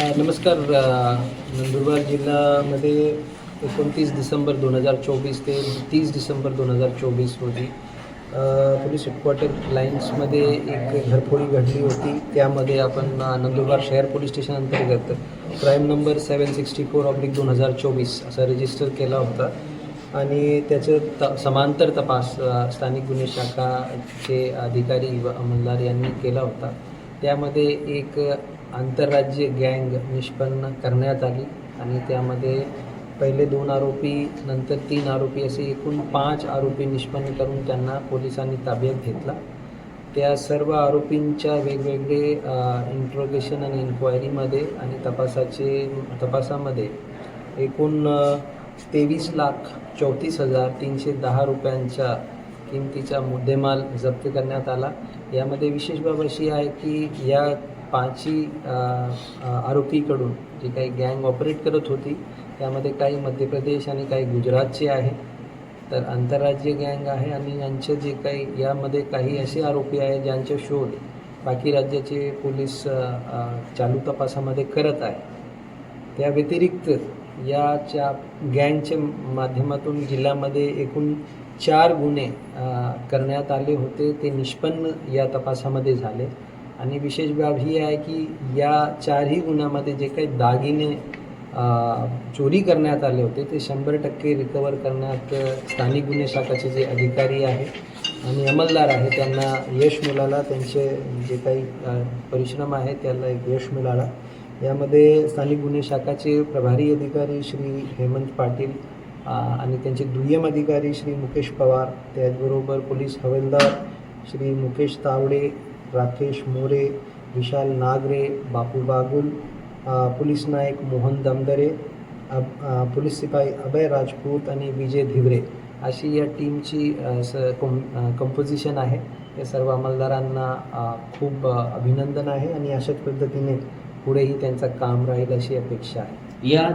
नमस्कार नंदुरबार जिल्ह्यामध्ये एकोणतीस डिसेंबर दोन हजार चोवीस ते तीस डिसेंबर दोन हजार चोवीस रोजी पोलीस हेडक्वार्टर लाईन्समध्ये एक घरफोडी घडली होती. त्यामध्ये आपण नंदुरबार शहर पोलीस स्टेशन अंतर्गत crime number seven sixty four oblique दोन हजार चोवीस असा रजिस्टर केला होता. आणि त्याचं त समांतर तपास स्थानिक गुन्हे शाखाचे अधिकारी व अंमलदार यांनी केला होता. त्यामध्ये एक आंतरराज्य गँग निष्पन्न करण्यात आली आणि त्यामध्ये पहिले दोन आरोपी नंतर तीन आरोपी असे एकूण पाच आरोपी निष्पन्न करून त्यांना पोलिसांनी ताब्यात घेतला. त्या सर्व आरोपींच्या वेगवेगळे इंट्रोगेशन आणि इन्क्वायरीमध्ये आणि तपासाचे तपासामध्ये एकूण तेवीस लाख चौतीस हजार तीनशे दहा रुपयांच्या किमतीचा मुद्देमाल जप्त करण्यात आला. यामध्ये विशेष बाब अशी आहे की या पाचही आरोपीकडून जी काही गँग ऑपरेट करत होती त्यामध्ये काही मध्य प्रदेश आणि काही गुजरातचे आहे. तर आंतरराज्य गँग आहे आणि यांचे जे काही यामध्ये काही असे आरोपी आहे ज्यांचे शोध बाकी राज्याचे पोलीस चालू तपासामध्ये करत आहे त्या व्यतिरिक्त याच्या गँगच्या माध्यमातून जिल्ह्यामध्ये एकूण चार गुन्हे करण्यात आले होते. ते निष्पन्न या तपासामध्ये झाले. आणि विशेष बाब ही आहे की या चारही गुन्ह्यामध्ये जे काही दागिने चोरी करण्यात आले होते ते शंभर टक्के रिकवर करण्यात स्थानिक गुन्हे शाखाचे जे अधिकारी आहे आणि अंमलदार आहे त्यांना यश मिळाला. त्यांचे जे काही परिश्रम आहे त्याला एक यश मिळाला. यामध्ये स्थानिक गुन्हे शाखाचे प्रभारी अधिकारी श्री हेमंत पाटील आणि त्यांचे दुय्यम अधिकारी श्री मुकेश पवार त्याचबरोबर पोलीस हवालदार श्री मुकेश तावडे राकेश मोरे विशाल नागरे बापू बागुल पोलीस नायक मोहन दमदरे अब पोलीस शिपाई अभय राजपूत आणि विजय धिवरे अशी या टीमची स कॉम कंपोजिशन आहे. या सर्व अंमलदारांना खूप अभिनंदन आहे आणि अशाच पद्धतीने पुढेही त्यांचं काम राहील अशी अपेक्षा आहे. या